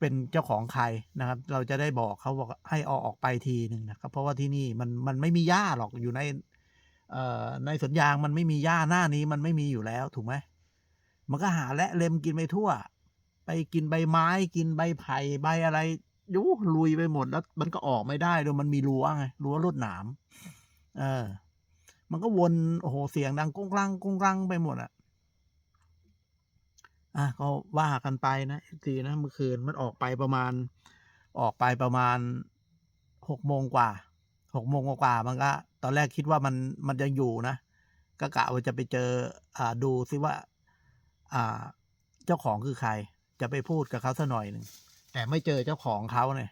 เป็นเจ้าของใครนะครับ เราจะได้บอกเขาบอกให้เอาออกไปทีหนึ่งนะครับ เพราะว่าที่นี่มันมันไม่มีหญ้าหรอกอยู่ในในสวนยางมันไม่มีหญ้าหน้านี้มันไม่มีอยู่แล้วถูกไหมมันก็หาและเล็มกินไปทั่ว ไปกินใบไม้กินใบไผ่ใบอะไรยูลุยไปหมดแล้ว มันก็ออกไม่ได้ด้วยมันมีรั้วไงรั้วรวดหนาม เออ มันก็วนโอ้โหเสียงดังก้งกลังก้งกลังไปหมดอะ อะก็ว่ากันไปนะทีนะเมื่อคืนมันออกไปประมาณ ออกไปประมาณหกโมงกว่าหกโมงกว่ามันก็ ตอนแรกคิดว่ามันมันยังอยู่นะ ก็กะว่าจะไปเจอ อ่าดูซิว่า อ่า เจ้าของคือใคร จะไปพูดกับเขาสักหน่อยหนึ่งแต่ไม่เจอเจ้าของเขาเนี่ย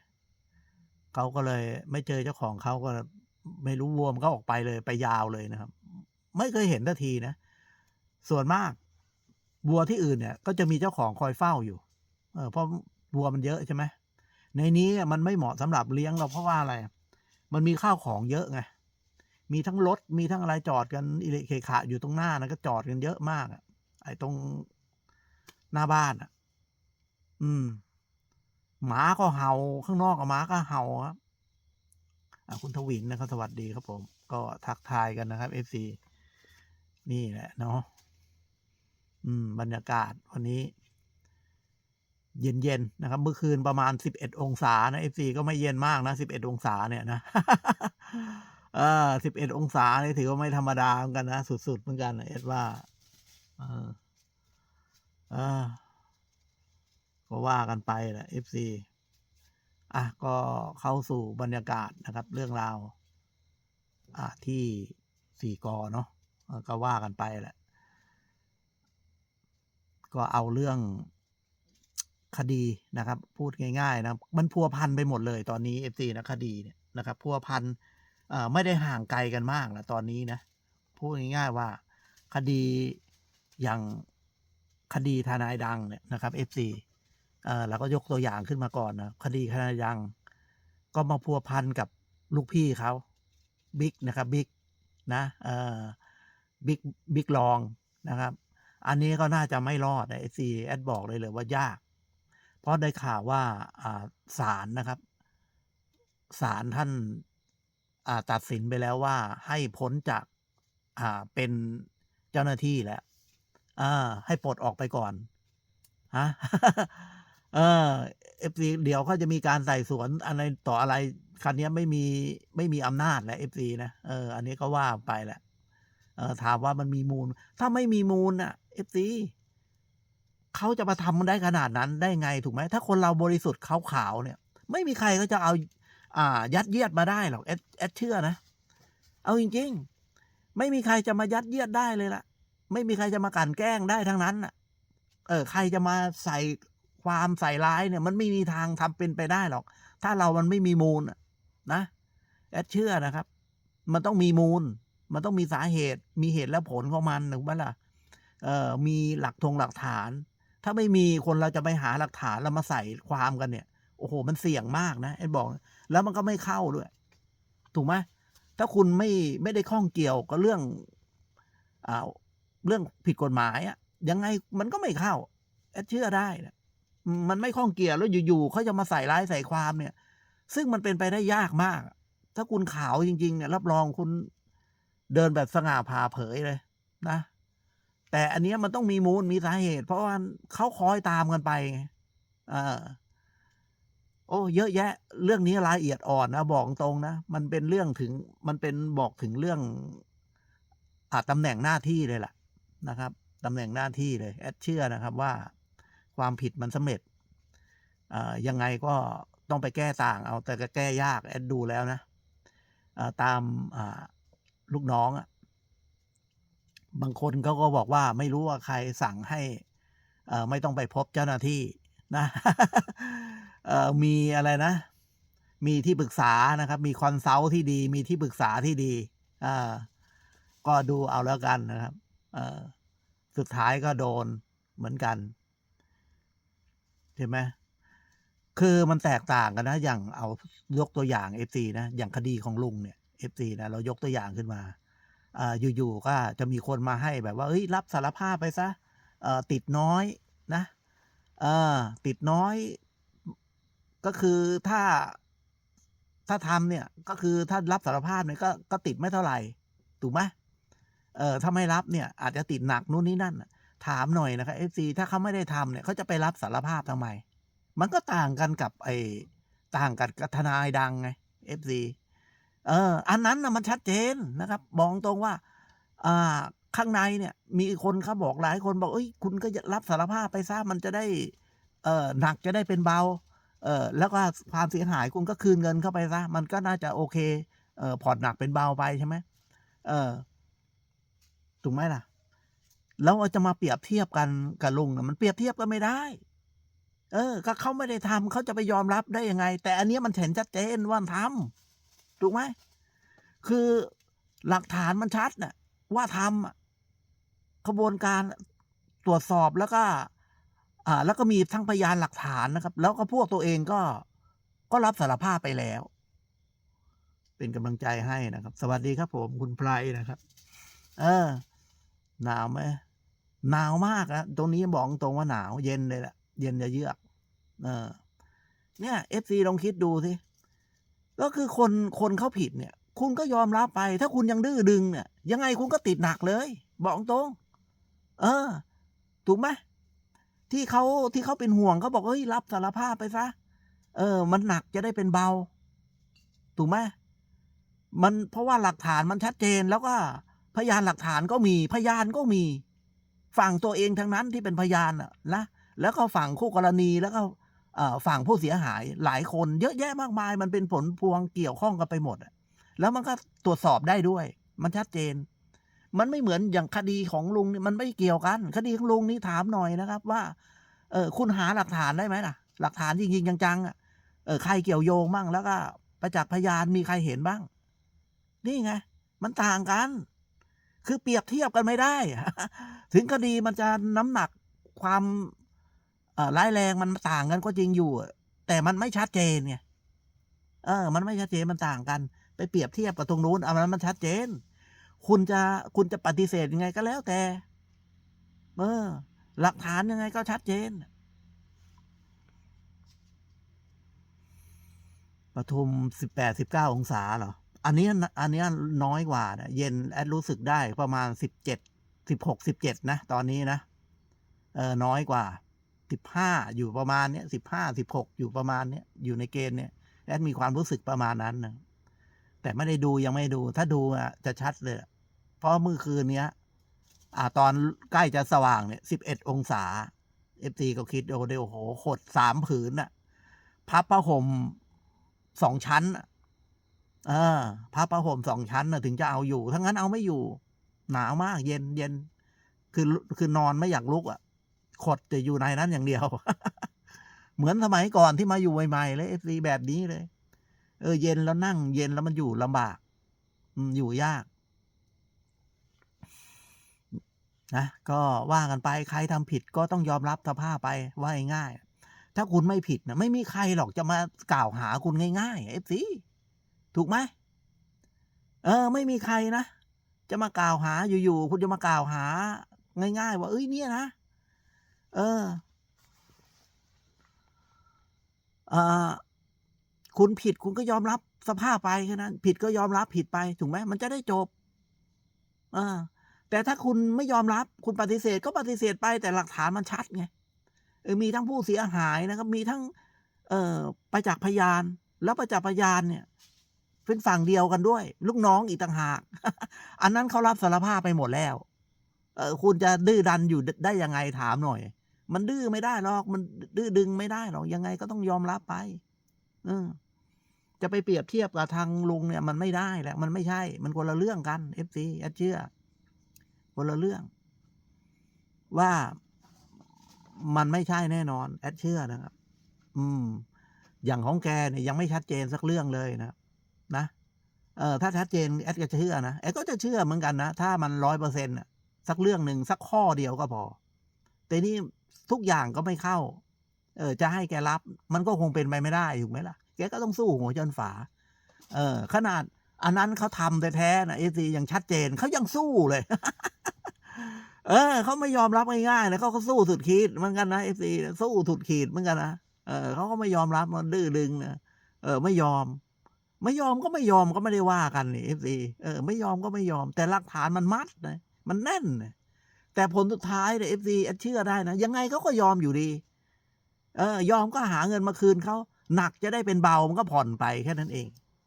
เขาก็เลย ไม่เจอเจ้าของเขาก็ไม่รู้วัวมันก็ออกไปเลยไปยาวเลยนะครับ ไม่เคยเห็นทันทีนะ ส่วนมาก วัวที่อื่นเนี่ยก็จะมีเจ้าของคอยเฝ้าอยู่เออเพราะวัวมันเยอะใช่ไหมในนี้มันไม่เหมาะสำหรับเลี้ยงเราเพราะว่าอะไร มันมีข้าวของเยอะไงมีทั้งรถมีทั้งอะไรจอดกันอิเล็กเคขะอยู่ตรงหน้านะก็จอดกันเยอะมากอะไอ้ตรงหน้าบ้านอะ อืม หมาก็เห่าข้างนอกกับหมาก็เห่าครับคุณทวินนะครับ สวัสดีครับผม ก็ทักทายกันนะครับเอฟซีนี่แหละเนาะ อืม บรรยากาศวันนี้ เย็นๆนะครับ เมื่อคืนประมาณสิบเอ็ดองศานะเอฟซีก็ไม่เย็นมากนะสิบเอ็ดองศาเนี่ยนะเออสิบเอ็ดองศาเนี่ยถือว่าไม่ธรรมดาเหมือนกันนะสุดๆเหมือนกันเอ็ดว่าเออเออก็ว่ากันไปแหละเอฟซีอะก็เข้าสู่บรรยากาศนะครับ เรื่องราว อ่าที่สี่กอเนาะก็ว่ากันไปแหละ ก็เอาเรื่องคดีนะครับ พูดง่ายๆนะมันพัวพันไปหมดเลยตอนนี้เอฟซีนะคดีเนี่ยนะครับพัวพันไม่ได้ห่างไกลกันมากนะตอนนี้นะพูดง่ายๆว่าคดีอย่างคดีทนายดังเนี่ยนะครับเอฟซีเอ่อเราก็ยกตัวอย่างขึ้นมาก่อนนะคดีทนายดัง ก็มาพัวพันกับลูกพี่เขาบิ๊กนะครับบิ๊กนะเอ่อบิ๊กบิ๊กลองนะครับ อันนี้ก็น่าจะไม่รอดนะเอซีแอดบอกเลยเลยว่ายาก เพราะได้ข่าวว่าศาลนะครับศาลท่านาตัดสินไปแล้วว่าให้พ้นจากาเป็นเจ้าหน้าที่แล้วให้ปลดออกไปก่อนฮะเออเอฟซีเดี๋ยวเขาจะมีการไต่สวนอะไรต่ออะไรคันนี้ไม่มีไม่มีอำนาจแหล้วเอฟซีนะเอออันนี้ก็ว่าไปแหละเออถามว่ามันมีมูล ถ้าไม่มีมูลอะ เอฟซีเขาจะมาทำได้ขนาดนั้นได้ไงถูกไหม ถ้าคนเราบริสุทธิ์ขาวๆเนี่ย ไม่มีใครก็จะเอาอ่ายัดเยียดมาได้หรอกแอดแอดเชื่อนะ เอาจริง ๆ ไม่มีใครจะมายัดเยียดได้เลยล่ะ ไม่มีใครจะมากลันแกล้งได้ทั้งนั้นอะ เออ ใครจะมาใส่ความใส่ร้ายเนี่ย มันไม่มีทางทำเป็นไปได้หรอก ถ้าเรามันไม่มีมูลนะแอดเชื่อนะครับ มันต้องมีมูล มันต้องมีสาเหตุ มีเหตุและผลของมันถูกไหมล่ะเอ่อ มีหลักทงหลักฐาน ถ้าไม่มีคนเราจะไปหาหลักฐานแล้วมาใส่ความกันเนี่ย โอ้โห มันเสี่ยงมากนะไอ้บอก แล้วมันก็ไม่เข้าด้วย ถูกไหมถ้าคุณไม่ไม่ได้ข้องเกี่ยวกับเรื่องอ่าเรื่องผิดกฎหมายอะยังไงมันก็ไม่เข้าแอดเชื่อได้นะมันไม่ข้องเกี่ยวแล้วอยู่ๆเขาจะมาใส่ร้ายใส่ความเนี่ย ซึ่งมันเป็นไปได้ยากมาก ถ้าคุณขาวจริงๆเนี่ยรับรองคุณเดินแบบสง่าผ่าเผยเลย นะ แต่อันเนี้ยมันต้องมีมูลมีสาเหตุ เพราะว่าเขาคอยตามกันไปเออโอ้เยอะแยะ เรื่องนี้รายละเอียดอ่อนนะบอกตรงนะมันเป็นเรื่องถึงมันเป็นบอกถึงเรื่องอาตำแหน่งหน้าที่เลยล่ะนะครับตำแหน่งหน้าที่เลยแอดเชื่อนะครับว่าความผิดมันสำเร็จอ่ายังไงก็ต้องไปแก้ต่างเอาแต่ก็แก้ยากแอดดูแล้วนะตามลูกน้องอะ บางคนเขาก็บอกว่าไม่รู้ว่าใครสั่งให้ไม่ต้องไปพบเจ้าหน้าที่นะมีอะไรนะ มีที่ปรึกษานะครับ มีคอนซัลท์ที่ดี มีที่ปรึกษาที่ดีก็ดูเอาแล้วกันนะครับสุดท้ายก็โดนเหมือนกันใช่ไหมคือมันแตกต่างกันนะ อย่างเอายกตัวอย่างเอฟซีนะ อย่างคดีของลุงเนี่ยเอฟซีนะ เรายกตัวอย่างขึ้นมา อยู่ๆก็จะมีคนมาให้แบบว่าเฮ้ยรับสารภาพไปซะติดน้อยนะติดน้อย ก็คือถ้าถ้าทำเนี่ยก็คือถ้ารับสารภาพเนี่ยก็ก็ติดไม่เท่าไหร่ถูกไหมเออถ้าไม่รับเนี่ยอาจจะติดหนักนู่นนี่นั่น ถามหน่อยนะครับเอฟซีถ้าเขาไม่ได้ทำเนี่ยเขาจะไปรับสารภาพทำไม มันก็ต่างกันกับไอ้ต่างกันกับทนายดังไงเอฟซี เอออันนั้นนะมันชัดเจนนะครับบอกตรงว่าอ่าข้างในเนี่ย มีคนเขาบอกหลายคนบอกเอ้ยคุณก็รับสารภาพไปซะมันจะได้ เออหนักจะได้เป็นเบา เออแล้วก็ความเสียหายคุณก็คืนเงินเข้าไปซะมันก็น่าจะโอเค เออผ่อนหนักเป็นเบาไปใช่ไหมเออถูกไหมล่ะ แล้วเอาจะมาเปรียบเทียบกันกับลุงน่ะมันเปรียบเทียบกันไม่ได้ เออ ก็เขาไม่ได้ทำเขาจะไปยอมรับได้ยังไง แต่อันนี้มันเห็นชัดเจนว่าทำ ถูกไหมคือหลักฐานมันชัดน่ะว่าทำขบวนการตรวจสอบแล้วก็อ่าแล้วก็มีทั้งพยานหลักฐานนะครับ แล้วก็พวกตัวเองก็ก็รับสารภาพไปแล้ว เป็นกำลังใจให้นะครับ สวัสดีครับผมคุณไพรนะครับ เออ หนาวไหมหนาวมากนะตรงนี้บอกตรงว่าหนาว เย็นเลยละเย็นจะเยือก เออ เนี่ยเอฟซีลองคิดดูสิ ก็คือคนคนเขาผิดเนี่ย คุณก็ยอมรับไป ถ้าคุณยังดื้อดึงเนี่ย ยังไงคุณก็ติดหนักเลย บอกตรง เออ ถูกไหมที่เขาที่เขาเป็นห่วงเขาบอกเฮ้ยรับสารภาพไปซะเออ มันหนักจะได้เป็นเบา ถูกไหมมันเพราะว่าหลักฐานมันชัดเจนแล้วก็ พยานหลักฐานก็มี พยานก็มี ฝั่งตัวเองทั้งนั้นที่เป็นพยานอะนะแล้วก็ฝั่งคู่กรณีแล้วก็ ฝั่งผู้เสียหายหลายคนเยอะแยะมากมาย มันเป็นผลพวงเกี่ยวข้องกันไปหมดแล้วมันก็ตรวจสอบได้ด้วย มันชัดเจน มันไม่เหมือนอย่างคดีของลุงนี่มันไม่เกี่ยวกัน คดีของลุงนี่ถามหน่อยนะครับ ว่า เออคุณหาหลักฐานได้ไหมล่ะ หลักฐานจริงๆจังๆเออใครเกี่ยวโยงบ้างแล้วก็ประจักษ์พยานมีใครเห็นบ้าง นี่ไง มันต่างกัน คือเปรียบเทียบกันไม่ได้ ถึงคดีมันจะน้ำหนักความ ร้ายแรงมันต่างกันก็จริงอยู่ แต่มันไม่ชัดเจนไงเออ มันไม่ชัดเจนมันต่างกัน ไปเปรียบเทียบกับตรงนู้นอันนั้นมันชัดเจน คุณจะคุณจะปฏิเสธยังไงก็แล้วแต่ เออ หลักฐานยังไงก็ชัดเจนปทุมสิบแปดสิบเก้าองศาเหรอ อันนี้อันนี้น้อยกว่านะเย็นแอดรู้สึกได้ประมาณสิบเจ็ดสิบหกสิบเจ็ดนะ ตอนนี้นะ เออ น้อยกว่า สิบห้าอยู่ประมาณเนี้ยสิบห้าสิบหกอยู่ประมาณเนี้ยอยู่ในเกณฑ์เนี้ยแอดมีความรู้สึกประมาณนั้นนะแต่ไม่ได้ดูยังไม่ดู ถ้าดูอะจะชัดเลย เพราะเมื่อคืนเนี้ย อ่าตอนใกล้จะสว่างเนี่ยสิบเอ็ดองศาเอฟซีก็คิดโอ้เดี๋ยวโอ้โหขดสามผืนน่ะพับผ้าห่มสองชั้นน่ะเออพับผ้าห่มสองชั้นน่ะถึงจะเอาอยู่ ทั้งนั้นเอาไม่อยู่ หนาวมากเย็นเย็นคือคือนอนไม่อยากลุกอะ ขดจะอยู่ในนั้นอย่างเดียว เหมือนสมัยก่อนที่มาอยู่ใหม่ๆเลยเอฟซีแบบนี้เลย เออ เย็นแล้วนั่ง เย็นแล้วมันอยู่ลำบากอยู่ยากนะก็ว่ากันไปใครทำผิดก็ต้องยอมรับสภาพไปว่าง่ายถ้าคุณไม่ผิดนะไม่มีใครหรอกจะมากล่าวหาคุณง่ายๆเอฟซีถูกไหมเออ ไม่มีใครนะจะมากล่าวหาอยู่ๆคุณจะมากล่าวหา ง่าย ๆ ว่าเอ้ยเนี่ยนะ เอออคุณผิดคุณก็ยอมรับสภาพไปแค่นั้น ผิดก็ยอมรับผิดไปถูกไหมมันจะได้จบอ่าแต่ถ้าคุณไม่ยอมรับคุณปฏิเสธก็ปฏิเสธไปแต่หลักฐานมันชัดไงมีทั้งผู้เสียหายนะครับ มีทั้ง เอ่อประจักษ์พยาน แล้วประจักษ์พยานเนี่ยเป็นฝั่งเดียวกันด้วย ลูกน้องอีกต่างหาก อันนั้นเขารับสารภาพไปหมดแล้ว เออคุณจะดื้อดันอยู่ได้ยังไงถามหน่อย มันดื้อไม่ได้หรอก มันดื้อดึงไม่ได้หรอก ยังไงก็ต้องยอมรับไป เออ จะไปเปรียบเทียบกับทางลุงเนี่ย มันไม่ได้แหละ มันไม่ใช่ มันคนละเรื่องกันเอฟซีแอดเชื่อ คนละเรื่อง ว่ามันไม่ใช่แน่นอน แอดเชื่อนะครับ อืม อย่างของแกเนี่ยยังไม่ชัดเจนสักเรื่องเลยนะ นะ เออถ้าชัดเจนแอดก็จะเชื่อนะ แอดก็จะเชื่อเหมือนกันนะ ถ้ามันร้อยเปอร์เซ็นต์สักเรื่องหนึ่งสักข้อเดียวก็พอ แต่นี่ ทุกอย่างก็ไม่เข้า เออ จะให้แกรับ มันก็คงเป็นไปไม่ได้ถูกไหมล่ะ แกก็ต้องสู้หัวจนฝา เออ ขนาดอันนั้นเขาทำแต่แท้ๆนะเอซียังชัดเจนเขายังสู้เลย เออเขาไม่ยอมรับง่ายๆนะเขาก็สู้สุดขีดเหมือนกันนะเอซีสู้สุดขีดเหมือนกันนะเออเขาก็ไม่ยอมรับมันดื้อดึงนะเออ ไม่ยอม ไม่ยอมก็ไม่ยอมก็ไม่ได้ว่ากันนี่เอฟซีเออ ไม่ยอมก็ไม่ยอม แต่หลักฐานมันมัดนะมันแน่นนะ แต่ผลสุดท้ายเนี่ยเอฟซีเชื่อได้นะ ยังไงเขาก็ยอมอยู่ดี เออยอมก็หาเงินมาคืนเขาหนักจะได้เป็นเบามันก็ผ่อนไปแค่นั้นเอง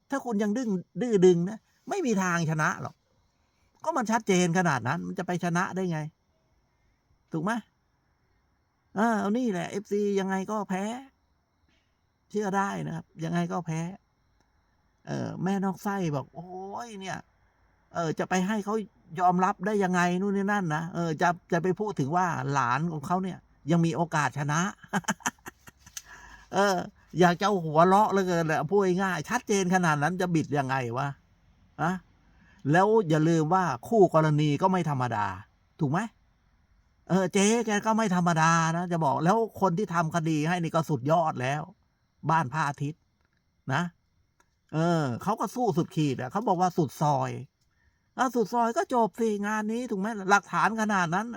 ถ้าคุณยังดึงดื้อดึงนะไม่มีทางชนะหรอก ก็มันชัดเจนขนาดนั้น มันจะไปชนะได้ไง ถูกไหมเออเอานี่แหละเอฟซียังไงก็แพ้ เชื่อได้นะครับ ยังไงก็แพ้ เออแม่นอกไส้บอก โอ้ยเนี่ย เออจะไปให้เขายอมรับได้ยังไงนู่นนี่นั่นนะเออจะจะไปพูดถึงว่าหลานของเขาเนี่ย ยังมีโอกาสชนะ เออ อยากจะหัวเราะเลยเกินเลยพูดง่ายชัดเจนขนาดนั้นจะบิดยังไงวะอะแล้วอย่าลืมว่าคู่กรณีก็ไม่ธรรมดา ถูกไหมเออเจ๊แกก็ไม่ธรรมดานะจะบอกแล้วคนที่ทำคดีให้นี่ก็สุดยอดแล้ว บ้านพระอาทิตย์นะ เออเขาก็สู้สุดขีดอะเขาบอกว่าสุดซอย อะสุดซอยก็จบสิงานนี้ถูกไหมหลักฐานขนาดนั้น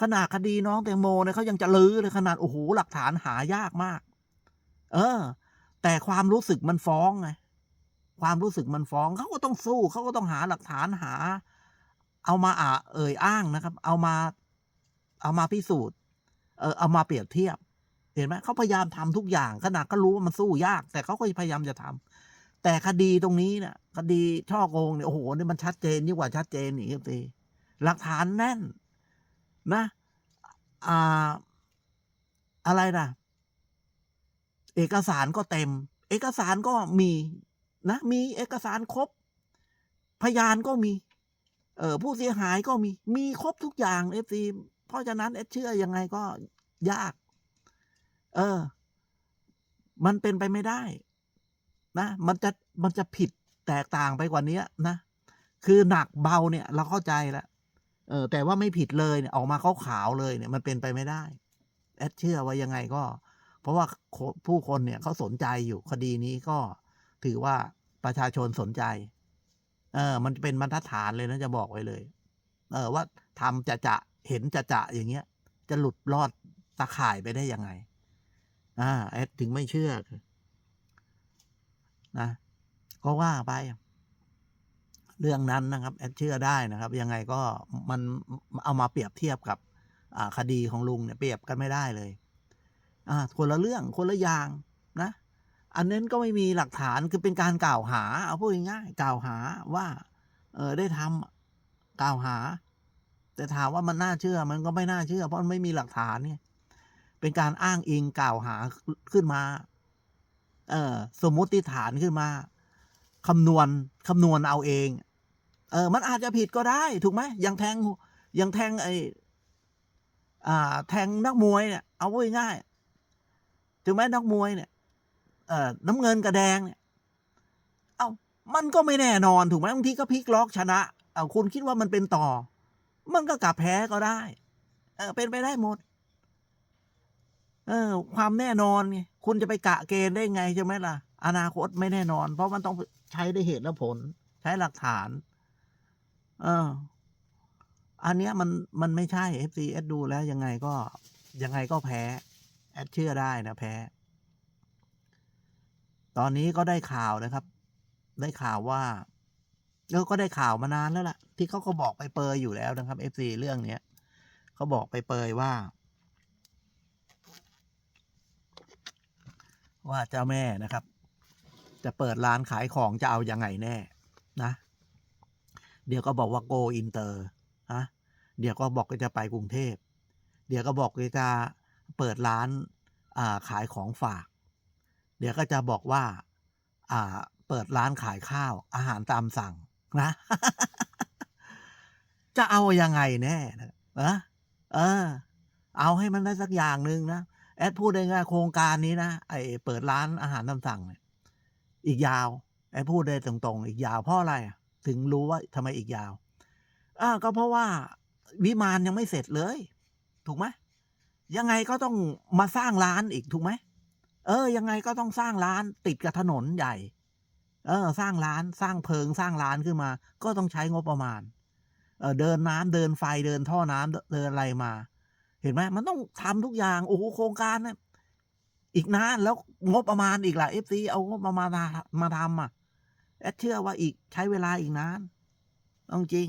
ขนาดคดีน้องแตงโมเนี่ยเขายังจะลื้อเลยขนาดโอ้โหหลักฐานหายากมาก เออ แต่ความรู้สึกมันฟ้องไงความรู้สึกมันฟ้องเขาก็ต้องสู้เขาก็ต้องหาหลักฐานหา เอามาอ่าเอ่ยอ้างนะครับ เอามา เอามาพิสูจน์ เออเอามาเปรียบเทียบ เห็นไหมเขาพยายามทำทุกอย่างขนาดก็รู้ว่ามันสู้ยาก แต่เขาก็พยายามจะทำ แต่คดีตรงนี้นี่ยคดีช่อโกงเนี่ยโอ้โหนี่มันชัดเจนยิ่งกว่าชัดเจนอีกครับทีหลักฐานแน่น นะอ่าอะไรนะเอกสารก็เต็ม เอกสารก็มีนะ มีเอกสารครบ พยานก็มี เออผู้เสียหายก็มี มีครบทุกอย่างเอฟซีเพราะฉะนั้นเอเชื่อยังไงก็ยาก เออ มันเป็นไปไม่ได้ นะมันจะมันจะผิดแตกต่างไปกว่านี้นะ คือหนักเบาเนี่ยเราเข้าใจแล้วเออแต่ว่าไม่ผิดเลยเนี่ยออกมาขาวขาวเลยเนี่ยมันเป็นไปไม่ได้แอดเชื่อว่ายังไงก็ เพราะว่าผู้คนเนี่ยเขาสนใจอยู่คดีนี้ก็ถือว่าประชาชนสนใจ เออ มันเป็นบรรทัดฐานเลยนะจะบอกไว้เลย เออว่าทำจะจะเห็นจะจะอย่างเงี้ย จะหลุดรอดตาข่ายไปได้ยังไง อ่าแอดถึงไม่เชื่อ นะก็ว่าไป เรื่องนั้นนะครับแอดเชื่อได้นะครับ ยังไงก็มันเอามาเปรียบเทียบกับคดีของลุงเนี่ยเปรียบกันไม่ได้เลยอ่าคนละเรื่องคนละอย่างนะ อันนั้นก็ไม่มีหลักฐานคือเป็นการกล่าวหา เอาพูดง่ายๆกล่าวหาว่า เออได้ทำกล่าวหา แต่ถามว่ามันน่าเชื่อมันก็ไม่น่าเชื่อ เพราะมันไม่มีหลักฐานเนี่ยเป็นการอ้างอิงกล่าวหาขึ้นมา เออสมมุติฐานขึ้นมาคำนวณคำนวณเอาเอง เออ มันอาจจะผิดก็ได้ถูกไหมยังแทงยังแทงไออ่า แทงนักมวยเนี่ยเอาไว้ง่ายๆถึงแม้นักมวยเนี่ย เอ่อน้ำเงินกับแดงเนี่ย เอามันก็ไม่แน่นอนถูกไหมบางทีก็พลิกล็อกชนะ เอาคุณคิดว่ามันเป็นต่อ มันก็กลับแพ้ก็ได้ เออเป็นไปได้หมด เออ ความแน่นอนไงคุณจะไปกะเกณฑ์ได้ไงใช่ไหมล่ะ อนาคตไม่แน่นอน เพราะมันต้องใช้ได้เหตุและผล ใช้หลักฐาน เออ อันเนี้ยมันมันไม่ใช่ FCS ดูแล้วยังไงก็ยังไงก็แพ้ แอดเชื่อได้นะแพ้ ตอนนี้ก็ได้ข่าวนะครับ ได้ข่าวว่าเออก็ได้ข่าวมานานแล้วล่ะ ที่เขาก็บอกไปเปยอยู่แล้วนะครับ FC เรื่องเนี้ยเขาบอกไปเปยว่า ว่าเจ้าแม่นะครับ จะเปิดร้านขายของจะเอายังไงแน่นะ เดี๋ยวก็บอกว่าโกอินเตอร์ฮะเดี๋ยวก็บอกก็จะไปกรุงเทพ เดี๋ยวก็บอกก็จะเปิดร้านอ่าขายของฝาก เดี๋ยวก็จะบอกว่าอ่าเปิดร้านขายข้าวอาหารตามสั่งนะ จะเอายังไงแน่นะเออ เอาให้มันได้สักอย่างหนึ่งนะ แอดพูดได้ง่ายโครงการนี้นะไอเปิดร้านอาหารตามสั่งเนี่ยอีกยาวแอดพูดได้ตรงๆ อีกยาวเพราะอะไรอะถึงรู้ว่าทำไมอีกยาวอ่าก็เพราะว่าวิมานยังไม่เสร็จเลย ถูกไหมยังไงก็ต้องมาสร้างร้านอีกถูกไหมเออ ยังไงก็ต้องสร้างร้านติดกับถนนใหญ่ เออ สร้างร้านสร้างเพิงสร้างร้านขึ้นมา ก็ต้องใช้งบประมาณ เออเดินน้ำเดินไฟเดินท่อน้ำเดินอะไรมา เห็นไหมมันต้องทำทุกอย่างโอ้โหโครงการนี่อีกนานแล้วงบประมาณอีกล่ะ FC เอางบประมาณมาทำอะแอดเชื่อว่าอีกใช้เวลาอีกนานเองจริง